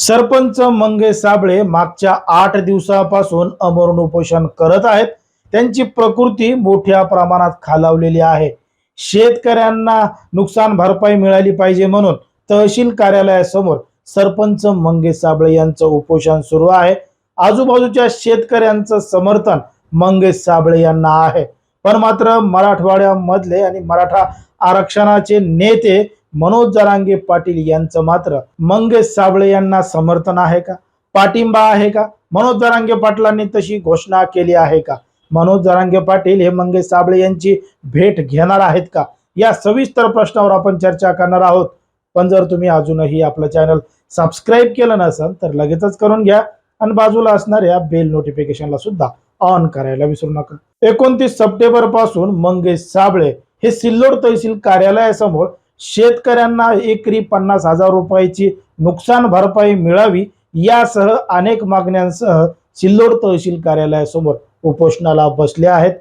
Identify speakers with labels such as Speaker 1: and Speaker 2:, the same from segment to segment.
Speaker 1: सरपंच मंगेश साबळे मागच्या आठ दिवसापासून अमरण उपोषण करत आहेत. त्यांची प्रकृती मोठ्या प्रमाणात खालावलेली आहे. शेतकऱ्यांना नुकसान भरपाई मिळाली पाहिजे म्हणून तहसील कार्यालयासमोर सरपंच मंगेश साबळे यांचं उपोषण सुरू आहे. आजूबाजूच्या शेतकऱ्यांचं समर्थन मंगेश साबळे यांना आहे. पण मात्र मराठवाड्यामधले आणि मराठा आरक्षणाचे नेते मनोज जरांगे पाटील यांचं मात्र मंगेश साबळे यांना समर्थन आहे का? पाठिंबा आहे का? मनोज जरांगे पाटलांनी तशी घोषणा केली आहे का? मनोज जरांगे पाटील हे मंगेश साबळे यांची भेट घेणार आहेत का? या सविस्तर प्रश्नावर आपण चर्चा करणार आहोत. पण जर तुम्ही अजूनही आपलं चॅनल सबस्क्राईब केलं नसेल तर लगेचच करून घ्या आणि बाजूला असणाऱ्या बेल नोटिफिकेशनला सुद्धा ऑन करायला विसरू नका. एकोणतीस सप्टेंबरपासून मंगेश साबळे हे सिल्लोड तहसील कार्यालयासमोर शेतकऱ्यांना एकरी पन्नास हजार रुपयाची नुकसान भरपाई मिळावी यासह अनेक मागण्यांसह सिल्लोड तहसील कार्यालयासमोर उपोषणाला बसले आहेत.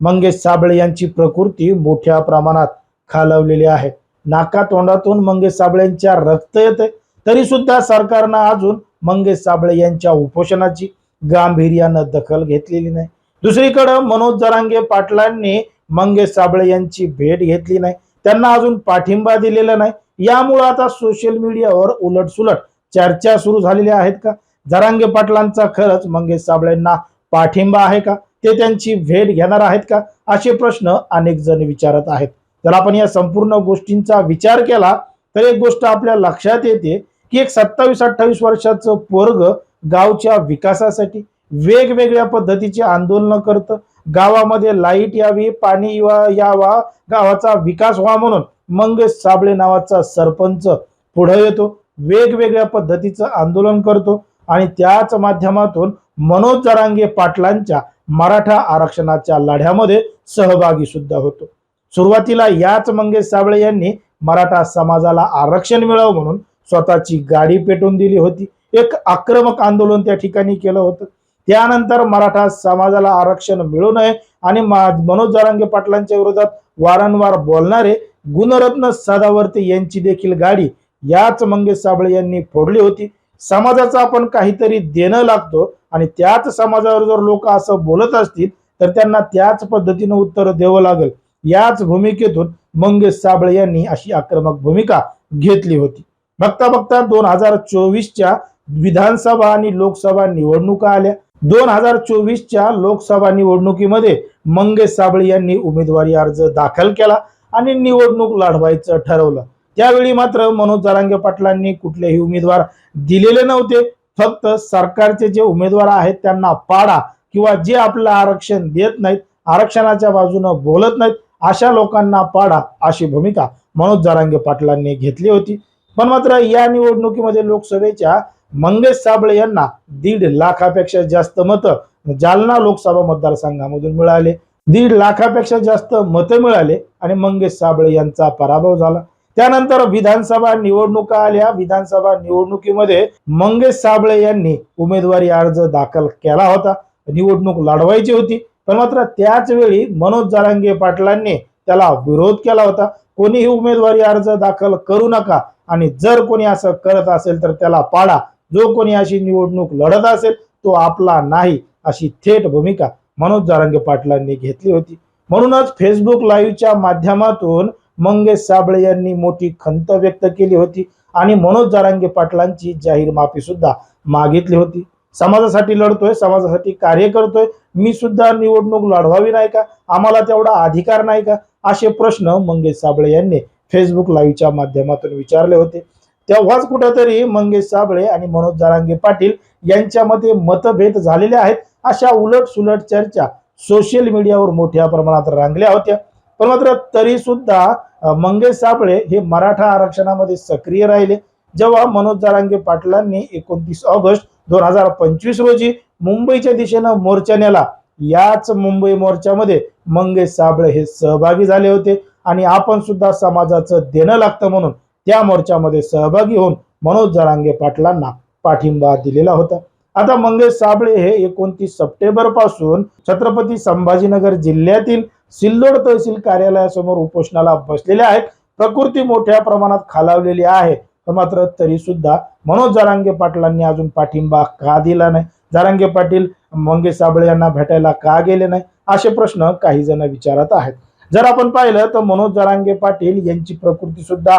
Speaker 1: मंगेश साबळे यांची प्रकृती मोठ्या प्रमाणात खालवलेली आहे. नाका तोंडातून मंगेश साबळेंच्या रक्त येते. तरी सुद्धा सरकारनं अजून मंगेश साबळे यांच्या उपोषणाची गांभीर्यानं दखल घेतलेली नाही. दुसरीकडं मनोज जरांगे पाटलांनी मंगेश साबळे यांची भेट घेतली नाही. त्यांना अजून पाठिंबा दिलेला नाही. यामुळं आता सोशल मीडियावर उलटसुलट चर्चा सुरू झालेल्या आहेत का? जरांगे पाटलांचा खरंच मंगेश साबळेंना पाठिंबा आहे का? ते त्यांची भेट घेणार आहेत का? असे प्रश्न अनेक जण विचारत आहेत. जर आपण या संपूर्ण गोष्टींचा विचार केला तर एक गोष्ट आपल्या लक्षात येते की एक सत्तावीस अठ्ठावीस वर्षाचं पोरग गावच्या विकासासाठी वेगवेगळ्या पद्धतीचे आंदोलनं करतं गावामध्ये लाइट यावी पाणी यावा यावा गावाचा विकास व्हा म्हणून मंगेश साबळे नावाचा सरपंच पुढे येतो. वेगवेगळ्या पद्धतीचं आंदोलन करतो आणि त्याच माध्यमातून मनोज जरांगे पाटलांच्या मराठा आरक्षणाच्या लढ्यामध्ये सहभागी सुद्धा होतो. सुरुवातीला याच मंगेश साबळे यांनी मराठा समाजाला आरक्षण मिळावं म्हणून स्वतःची गाडी पेटून दिली होती. एक आक्रमक आंदोलन त्या ठिकाणी केलं होतं. त्यानंतर मराठा समाजाला आरक्षण मिळू नये आणि मनोज जरांगे पाटलांच्या विरोधात वारंवार बोलणारे गुणरत्न सदावर्ती यांची देखील गाडी याच मंगेश साबळे यांनी फोडली होती. समाजाचं आपण काहीतरी देणं लागतो आणि त्याच समाजावर जर लोक असं बोलत असतील तर त्यांना त्याच पद्धतीनं उत्तर द्यावं लागेल. याच भूमिकेतून मंगेश साबळे यांनी अशी आक्रमक भूमिका घेतली होती. बघता बघता दोन हजार चोवीसच्या विधानसभा आणि लोकसभा निवडणुका आल्या. दोन हजार चोवीसच्या लोकसभा निवडणुकीमध्ये मंगेश साबळे यांनी उमेदवारी अर्ज दाखल केला आणि निवडणूक लढवायचं ठरवलं. त्यावेळी मात्र मनोज जरांगे पाटलांनी कुठलेही उमेदवार दिलेले नव्हते. फक्त सरकारचे जे उमेदवार आहेत त्यांना पाडा किंवा जे आपलं आरक्षण देत नाहीत आरक्षणाच्या बाजूनं बोलत नाहीत अशा लोकांना पाडा अशी भूमिका मनोज जरांगे पाटलांनी घेतली होती. पण मात्र या निवडणुकीमध्ये लोकसभेच्या मंगेश साबळे यांना दीड लाखापेक्षा जास्त मतं जालना लोकसभा मतदारसंघामधून मिळाले. दीड लाखापेक्षा जास्त मतं मिळाले आणि मंगेश साबळे यांचा पराभव झाला. त्यानंतर विधानसभा निवडणुका आल्या. विधानसभा निवडणुकीमध्ये मंगेश साबळे यांनी उमेदवारी अर्ज दाखल केला होता. निवडणूक लढवायची होती. पण मात्र त्याच वेळी मनोज जारांगे पाटलांनी त्याला विरोध केला होता. कोणीही उमेदवारी अर्ज दाखल करू नका आणि जर कोणी असं करत असेल तर त्याला पाडा. जो कोणी अशी निवडणूक लढत असेल तो आपला नाही अशी थेट भूमिका मनोज जारंगे पाटलांनी घेतली होती. म्हणूनच फेसबुक लाईव्हच्या माध्यमातून मंगेश साबळे यांनी मोठी खंत व्यक्त केली होती आणि मनोज जारांगे पाटलांची जाहीर माफी सुद्धा मागितली होती. समाजासाठी लढतोय समाजासाठी कार्य करतोय मी सुद्धा निवडणूक लढवावी नाही का? आम्हाला तेवढा अधिकार नाही का? असे प्रश्न मंगेश साबळे यांनी फेसबुक लाईव्हच्या माध्यमातून विचारले होते. तेव्हाच कुठंतरी मंगेश साबळे आणि मनोज जारांगे पाटील यांच्यामध्ये मतभेद झालेले आहेत. अशा उलट सुलट चर्चा सोशल मीडियावर मोठ्या प्रमाणात रांगल्या होत्या. पण मात्र तरी सुद्धा मंगेश साबळे हे मराठा आरक्षणामध्ये सक्रिय राहिले. जेव्हा मनोज जारांगे पाटलांनी एकोणतीस ऑगस्ट दोन हजार पंचवीस रोजी मुंबईच्या दिशेनं मोर्चा नेला याच मुंबई मोर्चामध्ये मंगेश साबळे हे सहभागी झाले होते. आणि आपण सुद्धा समाजाचं देणं लागतं म्हणून त्या मोर्चामध्ये सहभागी होऊन मनोज जरांगे पाटलांना पाठिंबा दिलेला होता. आता मंगेश साबळे हे एकोणतीस सप्टेंबरपासून छत्रपती संभाजीनगर जिल्ह्यातील सिल्लोड तहसील कार्यालयासमोर उपोषणाला बसलेले आहेत. प्रकृती मोठ्या प्रमाणात खालावलेली आहे. मात्र तरी सुद्धा मनोज जरांगे पाटलांनी अजून पाठिंबा का दिला नाही? जरांगे पाटील मंगेश साबळे यांना भेटायला का गेले नाही? असे प्रश्न काही जण विचारत आहेत. जर आपण पाहिलं तर मनोज जरांगे पाटील यांची प्रकृती सुद्धा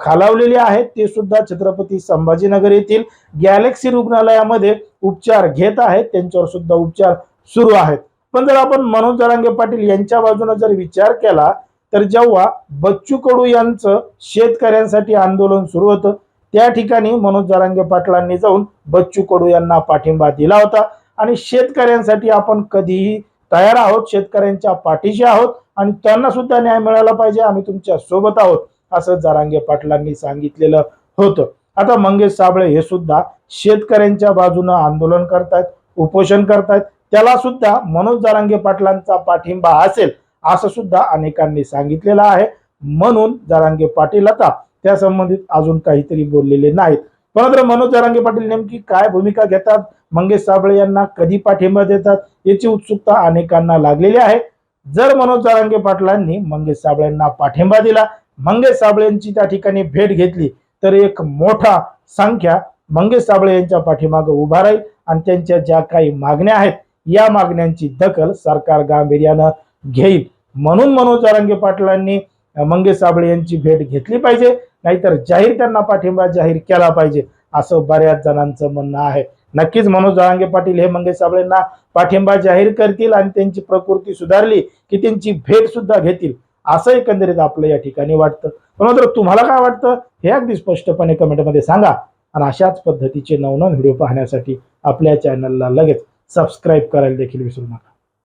Speaker 1: खालावलेली आहे. ते सुद्धा छत्रपती संभाजीनगर येथील गॅलेक्सी रुग्णालयामध्ये उपचार घेत आहेत. त्यांच्यावर सुद्धा उपचार सुरू आहेत. पण जर आपण मनोज जरांगे पाटील यांच्या बाजूने जर विचार केला तर जेव्हा बच्चू कडू यांचं शेतकऱ्यांसाठी आंदोलन सुरू होतं त्या ठिकाणी मनोज जरांगे पाटलांनी जाऊन बच्चू कडू यांना पाठिंबा दिला होता. आणि शेतकऱ्यांसाठी आपण कधीही तयार आहोत. शेतकऱ्यांच्या पाठीशी आहोत. आणि त्यांना सुद्धा न्याय मिळाला पाहिजे. आम्ही तुमच्यासोबत आहोत असं जरांगे पाटलांनी सांगितलेलं होतं. आता मंगेश साबळे हे सुद्धा शेतकऱ्यांच्या बाजूनं आंदोलन करतायत उपोषण करतायत. त्याला सुद्धा मनोज जरांगे पाटलांचा पाठिंबा असेल असं सुद्धा अनेकांनी सांगितलेलं आहे. म्हणून जरांगे पाटील आता त्या संबंधित अजून काहीतरी बोललेले नाहीत. मात्र मनोज जरांगे पाटील नेमकी काय भूमिका घेतात? मंगेश साबळे यांना कधी पाठिंबा देतात? याची उत्सुकता अनेकांना लागलेली आहे. जर मनोज जारांगे पाटलांनी मंगेश साबळेंना पाठिंबा दिला मंगेश साबळेंची त्या ठिकाणी भेट घेतली तर एक मोठा संख्या मंगेश साबळे यांच्या पाठीमागे उभा राहील आणि त्यांच्या ज्या काही मागण्या आहेत या मागण्यांची दखल सरकार गांभीर्यानं घेईल. म्हणून मनोज जारांगे पाटलांनी मंगेश साबळे यांची भेट घेतली पाहिजे नाहीतर जाहीर त्यांना पाठिंबा जाहीर केला पाहिजे असं बऱ्याच जणांचं म्हणणं आहे. नक्कीच मनोज जळांगे पाटील हे मंगेश साबळेंना पाठिंबा जाहीर करतील आणि त्यांची प्रकृती सुधारली की त्यांची भेट सुद्धा घेतील असं एकंदरीत आपलं या ठिकाणी वाटतं. पण मात्र तुम्हाला काय वाटतं? हे अगदी स्पष्टपणे कमेंटमध्ये सांगा. आणि अशाच पद्धतीचे नवनवन व्हिडिओ पाहण्यासाठी आपल्या चॅनलला लगेच सबस्क्राईब करायला देखील विसरू नका.